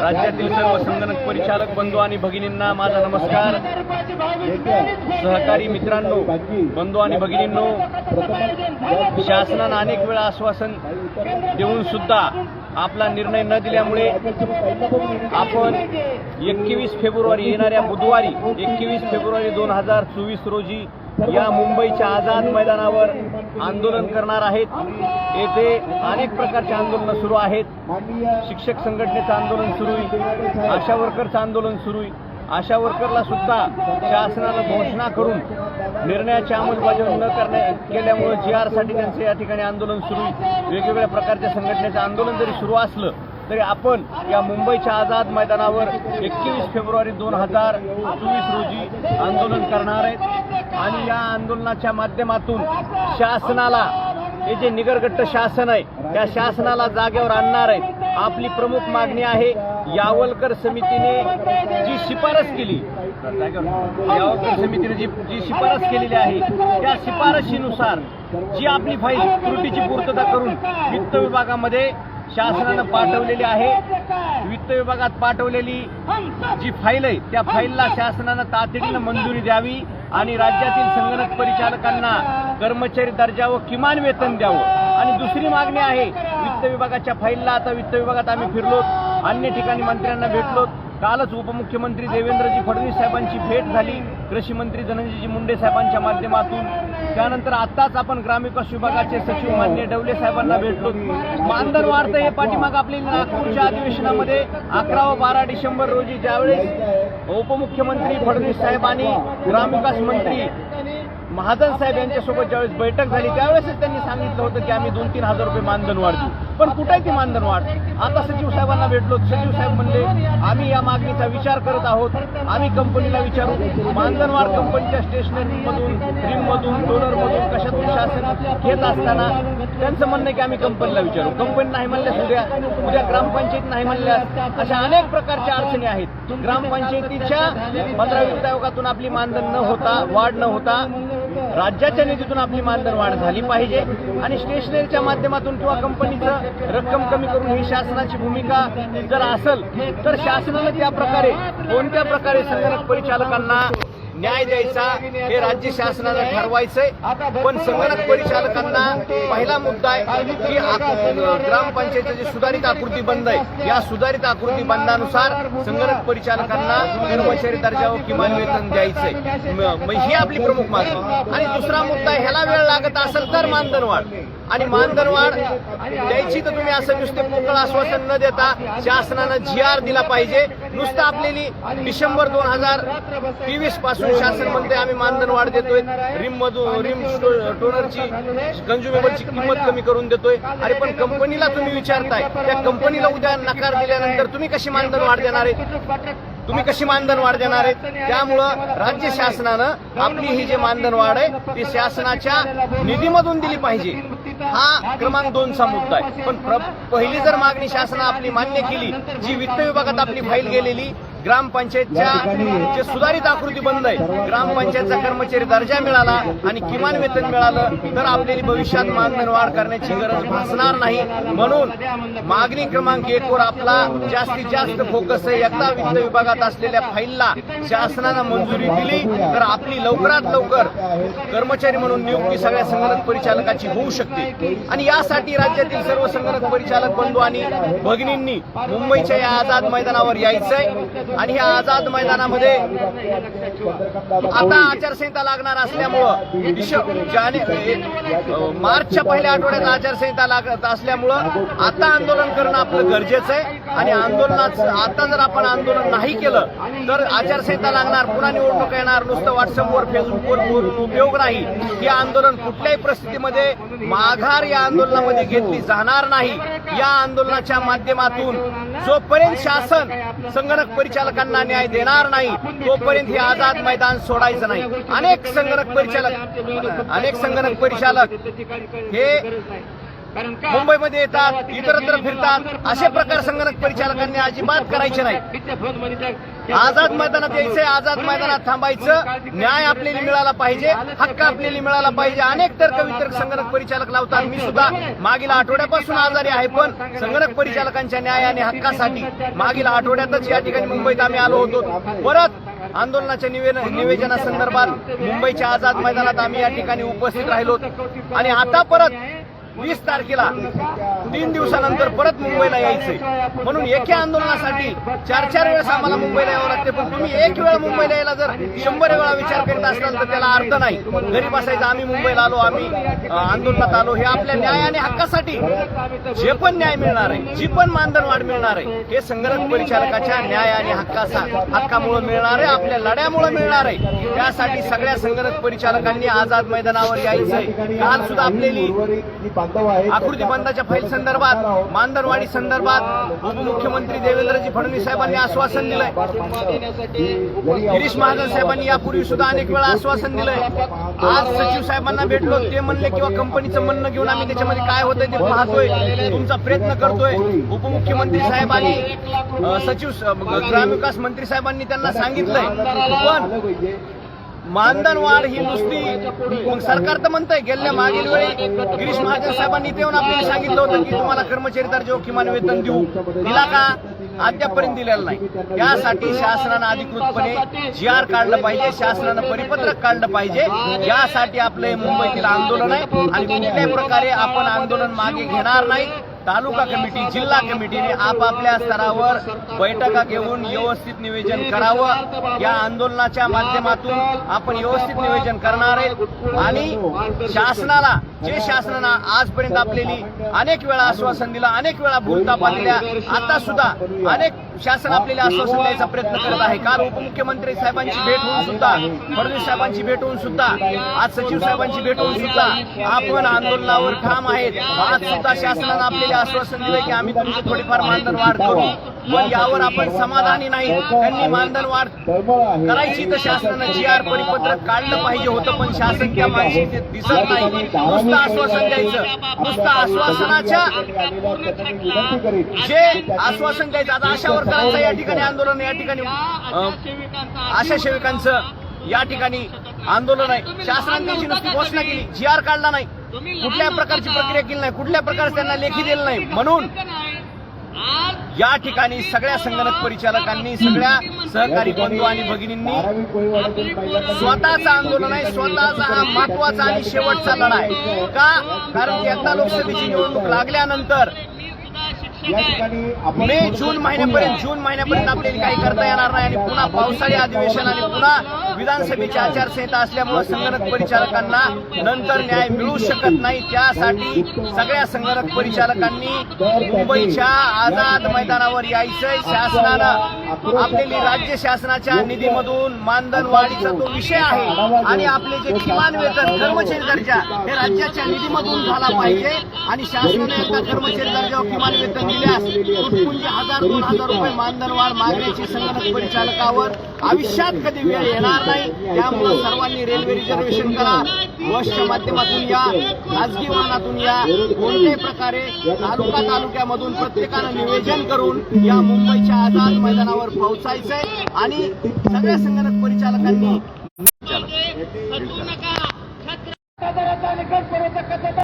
राज्यातील सर्व संगणक परिचालक बंधू आणि भगिनींना माझा नमस्कार. सहकारी मित्रांनो बंधू आणि भगिनींनो शासनानं अनेक वेळा आश्वासन देऊन सुद्धा आपला निर्णय न दिल्यामुळे आपण एकवीस फेब्रुवारी येणाऱ्या बुधवारी एकवीस फेब्रुवारी दोन हजार चोवीस रोजी या मुंबईच्या आझाद मैदानावर आंदोलन करणार आहेत. येथे अनेक प्रकारचे आंदोलनं सुरू आहेत. शिक्षक संघटनेचं आंदोलन सुरू आहे. आशा वर्करचं आंदोलन सुरू आहे. आशा वर्करला सुद्धा शासनानं घोषणा करून निर्णयाची अंमलबजावणी न करण्या केल्यामुळे जी आरसाठी त्यांचं या ठिकाणी आंदोलन सुरू आहे. वेगवेगळ्या प्रकारच्या संघटनेचं आंदोलन जरी सुरू असलं तरी आपण या मुंबईच्या आझाद मैदानावर एकवीस फेब्रुवारी दोन हजार चोवीस रोजी आंदोलन करणार आहेत. आणि या आंदोलनाच्या माध्यमातून शासनाला हे जे निगरगट्ट शासन आहे त्या शासनाला जागेवर आणणार आहे आपली प्रमुख मागणी आहे यावलकर समितीने जी शिफारस केली यावलकर समितीने जी जी शिफारस केलेली आहे त्या शिफारशीनुसार जी आपली फाईल त्रुटीची पूर्तता करून वित्त विभागामध्ये शासनानं पाठवलेली आहे. वित्त विभागात पाठवलेली जी फाईल आहे त्या फाईलला शासनानं तातडीनं मंजुरी द्यावी आणि राज्यातील संगणक परिचालकांना कर्मचारी दर्जा व किमान वेतन द्यावं. आणि दुसरी मागणी आहे वित्त विभागाच्या फाईलला आता वित्त विभागात आम्ही फिरलो अन्य ठिकाणी मंत्र्यांना भेटलो कालच उपमुख्यमंत्री देवेंद्रजी फडणवीस साहेबांची भेट झाली. कृषी मंत्री धनंजयजी मुंडे साहेबांच्या माध्यमातून. त्यानंतर आत्ताच आपण ग्रामविकास विभागाचे सचिव मान्य डवले साहेबांना भेटलो. मानधन वाढतं हे पाठीमाग आपली नागपूरच्या अधिवेशनामध्ये अकरा व बारा डिसेंबर रोजी ज्यावेळेस उपमुख्यमंत्री फडणवीस साहेबांनी ग्रामविकास मंत्री महाजन साहेब यांच्यासोबत ज्यावेळेस बैठक झाली त्यावेळेसच त्यांनी सांगितलं होतं की आम्ही दोन तीन हजार रुपये मानधन वाढतो पण कुठे ती मानधन वाढ. आता सचिव साहेबांना भेटलो सचिव साहेब म्हणले आम्ही या मागणीचा विचार करत आहोत. आम्ही कंपनीला विचारू. मानधन वाढ कंपनीच्या स्टेशनरीमधून रिममधून डोनरमधून कशातून शासन घेत असताना त्यांचं म्हणणं की आम्ही कंपनीला विचारू. कंपनी नाही म्हणल्यास उद्या उद्या ग्रामपंचायत नाही म्हणल्यास अशा अनेक प्रकारच्या अडचणी आहेत. ग्रामपंचायतीच्या पंधरा वित्त आयोगातून आपली मानधन न होता वाढ न होता राज्याच्या निधीतून आपली मानधनवाढ झाली पाहिजे आणि स्टेशनरीच्या माध्यमातून किंवा कंपनीचं रक्कम कमी करून ही शासनाची भूमिका जर असेल तर शासनानं त्या प्रकारे कोणत्या प्रकारे संगणक परिचालकांना न्याय द्यायचा हे राज्य शासनानं ठरवायचंय. पण संगणक परिचालकांना पहिला मुद्दा आहे की आक- जे सुधारित आकृती बंद आहे या सुधारित आकृती बंदानुसार संगणक परिचालकांना कर्मचारी दर्जा किमान वेतन द्यायचंय. ही आपली प्रमुख मागणी. आणि दुसरा मुद्दा ह्याला वेळ लागत असेल तर मानधन वाढ आणि मानधन वाढ द्यायची तर तुम्ही असं नुसते पोकळ आश्वासन न देता शासनानं जी आर दिला पाहिजे. नुसतं आपल्याली डिसेंबर दोन हजार तेवीसपासून शासन म्हणते आम्ही मानधन वाढ देतोय. रिम मधून रिम टोनरची कंझ्युमेबलची किंमत कमी करून देतोय. अरे पण कंपनीला तुम्ही विचारताय. त्या कंपनीला उद्या नकार दिल्यानंतर तुम्ही कशी मानधन वाढ देणार आहे? तुम्ही कशी मानधन वाढ देणार आहेत? त्यामुळं राज्य शासनानं आपली ही जे मानधन वाढ आहे ती शासनाच्या निधीमधून दिली पाहिजे. हा क्रमांक दोनचा मुद्दा आहे. पण पहिली जर मागणी शासनानं आपली मान्य केली जी वित्त विभागात आपली फाईल गेलेली ग्रामपंचायतच्या जे सुधारित आकृती बंद आहे ग्रामपंचायतचा कर्मचारी दर्जा मिळाला आणि किमान वेतन मिळालं तर आपल्याला भविष्यात मानधन वाढ करण्याची गरज भासणार नाही. म्हणून मागणी क्रमांक एक वर आपला जास्तीत जास्त फोकस आहे. एकदा वित्त विभागात असलेल्या फाईलला शासनानं मंजुरी दिली तर आपली लवकरात लवकर कर्मचारी म्हणून नियुक्ती सगळ्या संगणक परिचालकाची होऊ शकते. आणि यासाठी राज्यातील सर्व संगणक परिचालक बंधू आणि भगिनींनी मुंबईच्या या आझाद मैदानावर यायचंय. आणि ह्या आझाद मैदानामध्ये आता आचारसंहिता लागणार असल्यामुळं जाने मार्चच्या पहिल्या आठवड्यात आचारसंहिता लागत असल्यामुळं आता आंदोलन करणं आपलं गरजेचं आहे. आणि आंदोलनाचं आता जर आपण आंदोलन नाही केलं तर आचारसंहिता लागणार पुन्हा निवडणूक येणार नुसतं व्हॉट्सअपवर फेसबुकवर बोलून उपयोग नाही. हे आंदोलन कुठल्याही परिस्थितीमध्ये माघार या आंदोलनामध्ये घेतली जाणार नाही. या आंदोलनाच्या माध्यमातून जोपर्यंत शासन संगणक परिचालकांना न्याय देणार नाही तोपर्यंत हे आझाद मैदान सोडायचं नाही. अनेक संगणक परिचालक अनेक संगणक परिचालक हे मुंबईमध्ये येतात इतरत्र फिरतात. असे प्रकार संगणक परिचालकांनी अजिबात करायचे नाही आझाद मैदानात यायचंय आझाद मैदानात थांबायचं. न्याय आपल्याला मिळाला पाहिजे हक्क आपल्याला मिळाला पाहिजे. अनेक तर्क वितर्क संगणक परिचालक लावतात. मी सुद्धा मागील आठवड्यापासून आजारी आहे पण संगणक परिचालकांच्या न्याय आणि हक्कासाठी मागील आठवड्यातच या ठिकाणी मुंबईत आम्ही आलो होतो. परत आंदोलनाच्या निवे- निवेदनासंदर्भात मुंबईच्या आझाद मैदानात आम्ही या ठिकाणी उपस्थित राहिलो आणि आता परत वीस तारखेला तीन दिवसानंतर परत मुंबईला यायचंय. म्हणून एका आंदोलनासाठी चार चार वेळेस आम्हाला मुंबईला यावं लागते पण तुम्ही एक वेळा मुंबईला यायला जर शंभर वेळा विचार करीत असाल तर त्याला अर्थ नाही. घरी बसायचं आम्ही मुंबईला आलो आम्ही आंदोलनात आलो हे आपल्या न्याय आणि हक्कासाठी जे पण न्याय मिळणार आहे जी पण मानधन वाढ मिळणार आहे हे संगणक परिचालकाच्या न्याय आणि हक्काचा हक्कामुळे मिळणार आहे आपल्या लढ्यामुळे मिळणार आहे. त्यासाठी सगळ्या संगणक परिचालकांनी आझाद मैदानावर यायचंय. काल सुद्धा आपलेली आकृती बंदाच्या फाईल संदर्भात मानधनवाढी संदर्भात उपमुख्यमंत्री देवेंद्रजी फडणवीस साहेबांनी आश्वासन दिलंय गिरीश महाजन साहेबांनी यापूर्वी सुद्धा अनेक वेळा आश्वासन दिलंय आज सचिव साहेबांना भेटलो ते म्हणले किंवा कंपनीचं म्हणणं घेऊन आम्ही त्याच्यामध्ये काय होतंय ते पाहतोय तुमचा प्रयत्न करतोय उपमुख्यमंत्री साहेबांनी अं, सचिव ग्रामविकास मंत्री साहेबांनी त्यांना सांगितलंय पण मानधन वाढ ही नुसती मग सरकार तर म्हणतंय गेल्या मागील वेळी गिरीश महाजन साहेबांनी येऊन आपल्याला सांगितलं होतं की तुम्हाला कर्मचारी दर्जावर किमान वेतन देऊ. दिला का? अद्यापर्यंत दिलेलं नाही. त्यासाठी शासनानं अधिकृतपणे जी आर काढलं पाहिजे शासनानं परिपत्रक काढलं पाहिजे. यासाठी आपलं हे मुंबईतील आंदोलन आहे. आणि कुठल्याही प्रकारे आपण आंदोलन मागे घेणार नाही. तालुका कमिटी जिल्हा कमिटीने आपापल्या स्तरावर बैठका घेऊन व्यवस्थित नियोजन करावं. या आंदोलनाच्या माध्यमातून आपण व्यवस्थित नियोजन करणार आहे. आणि शासनाला जे शासनानं आजपर्यंत आपलेली अनेक वेळा आश्वासन दिलं अनेक वेळा भूलता पाहिल्या आता सुद्धा अनेक शासन आपल्याला आश्वासन द्यायचा प्रयत्न करत आहे. काल उपमुख्यमंत्री साहेबांची भेट होऊन सुद्धा फडणवीस साहेबांची भेट होऊन सुद्धा आज सचिव साहेबांची भेट होऊन सुद्धा आपण आंदोलनावर ठाम आहेत. आज सुद्धा शासनानं आपल्याला आश्वासन दिलं की आम्ही तुमची थोडीफार मानधन वाढ करू. पण यावर आपण समाधानी नाही. त्यांनी मानधन वाढ करायची तर शासनानं जी आर परिपत्रक काढलं पाहिजे होतं पण शासन त्या मागणी ते दिसत नाही. नुसतं आश्वासन द्यायचं. नुसतं आश्वासनाच्या जे आश्वासन द्यायचं आता या ठिकाणी आंदोलन या ठिकाणी आशा सेविकांचं या ठिकाणी आंदोलन आहे. शासनाने त्याची नुसती घोषणा केली. जी आर काढला नाही. कुठल्या प्रकारची प्रक्रिया केली नाही? कुठल्या प्रकारे त्यांना लेखी दिलं नाही? म्हणून या ठिकाणी सगळ्या संगणक परिचालकांनी सगळ्या सहकारी बंधू आणि भगिनींनी स्वतःचं आंदोलन आहे. स्वतःचा हा महत्त्वाचा आणि शेवटचा लढा आहे का? कारण की आता लोकसभेची निवडणूक लागल्यानंतर मे जून महिन्यापर्यंत जून महिन्यापर्यंत आपल्याला काही करता येणार नाही आणि पुन्हा पावसाळी अधिवेशन आणि पुन्हा विधानसभेची आचारसंहिता असल्यामुळे संगणक परिचालकांना नंतर न्याय मिळू शकत नाही. त्यासाठी सगळ्या संगणक परिचालकांनी मुंबईच्या आझाद मैदानावर यायचंय. शासनानं आपलेली राज्य शासनाच्या निधीमधून मानधन वाढीचा तो विषय आहे. आणि आपले जे किमान वेतन कर्मचारी दर्जा हे राज्याच्या निधीमधून झाला पाहिजे. आणि शासनाने एकदा कर्मचारी दर्जावर किमान वेतन दिल्यास तुटपुंजी हजार दोन हजार रुपये मानधन वाढ मागण्याची संगणक परिचालकावर आयुष्यात कधी वेळ येणार नाही त्यामुळे सर्वांनी रेल्वे रिझर्वेशन करा. बसच्या माध्यमातून या खाजगी वाहनातून या कोणत्याही प्रकारे तालुका तालुक्यामधून प्रत्येकानं निवेदन करून या मुंबईच्या आझाद मैदानावर पोहोचायचंय आणि सगळ्या संगणक परिचालकांनी